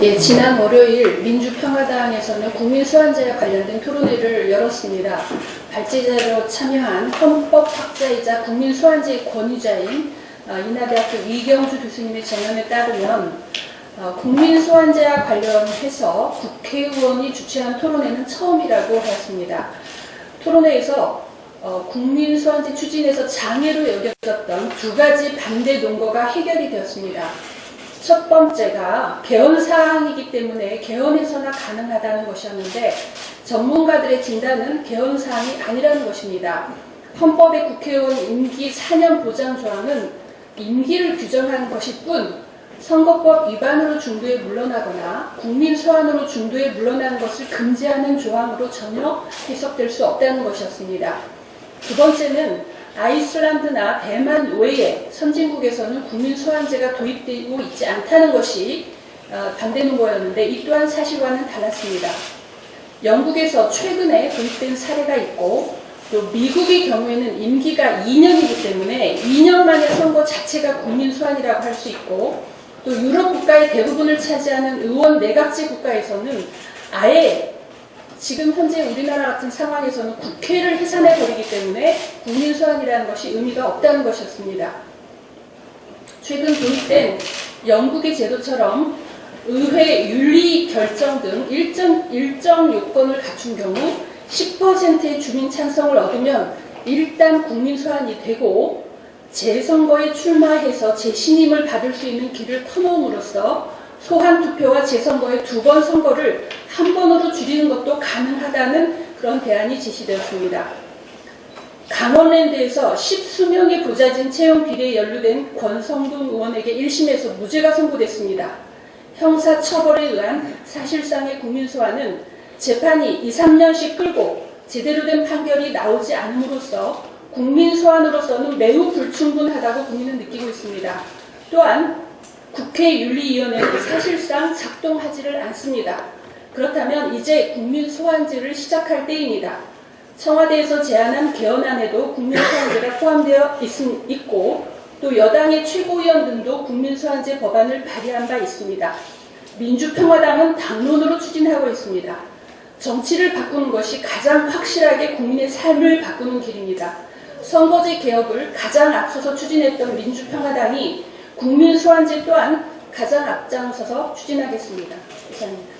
예, 지난 월요일 민주평화당에서는 국민수환제와 관련된 토론회를 열었습니다. 발제자로 참여한 헌법학자이자 국민수환제 권위자인 어, 인하대학교 이경주 교수님의 전언에 따르면 어, 국민수환제와 관련해서 국회의원이 주최한 토론회는 처음이라고 하였습니다. 토론회에서 어, 국민수환제 추진에서 장애로 여겨졌던 두 가지 반대 논거가 해결이 되었습니다. 첫 번째가 개헌 사항이기 때문에 개헌해서나 가능하다는 것이었는데 전문가들의 진단은 개헌 사항이 아니라는 것입니다. 헌법의 국회의원 임기 4년 보장 조항은 임기를 규정한 것일 뿐 선거법 위반으로 중도에 물러나거나 국민 소환으로 중도에 물러나는 것을 금지하는 조항으로 전혀 해석될 수 없다는 것이었습니다. 두 번째는 아이슬란드나 대만 외에 선진국에서는 국민 소환제가 도입되고 있지 않다는 것이 어, 반대 논거였는데 이 또한 사실과는 달랐습니다. 영국에서 최근에 도입된 사례가 있고 또 미국의 경우에는 임기가 2년이기 때문에 2년 만에 선거 자체가 국민 소환이라고 할 수 있고 또 유럽 국가의 대부분을 차지하는 의원 내각제 국가에서는 아예 지금 현재 우리나라 같은 상황에서는 국회를 해산해 버리기 때문에 국민 소환이라는 것이 의미가 없다는 것이었습니다. 최근 도입된 영국의 제도처럼 의회 윤리 결정 등 일정, 일정 요건을 갖춘 경우 10%의 주민 찬성을 얻으면 일단 국민 소환이 되고 재선거에 출마해서 재신임을 받을 수 있는 길을 터놓음으로써 소환 투표와 재선거의 두 번 선거를 한 번으로 줄이는 것도 가능하다는 그런 대안이 제시되었습니다. 강원랜드에서 십수명의 보좌진 채용 비리에 연루된 권성동 의원에게 1심에서 무죄가 선고됐습니다. 형사 처벌에 의한 사실상의 국민소환은 재판이 2, 3년씩 끌고 제대로 된 판결이 나오지 않음으로써 국민소환으로서는 매우 불충분하다고 국민은 느끼고 있습니다. 또한 국회 윤리위원회는 사실상 작동하지를 않습니다. 그렇다면 이제 국민 소환제를 시작할 때입니다. 청와대에서 제안한 개헌안에도 국민 소환제가 포함되어 있, 있고 또 여당의 최고위원 등도 국민 소환제 법안을 발의한 바 있습니다. 민주평화당은 당론으로 추진하고 있습니다. 정치를 바꾸는 것이 가장 확실하게 국민의 삶을 바꾸는 길입니다. 선거제 개혁을 가장 앞서서 추진했던 민주평화당이 국민 소환제 또한 가장 앞장서서 추진하겠습니다. 이상입니다.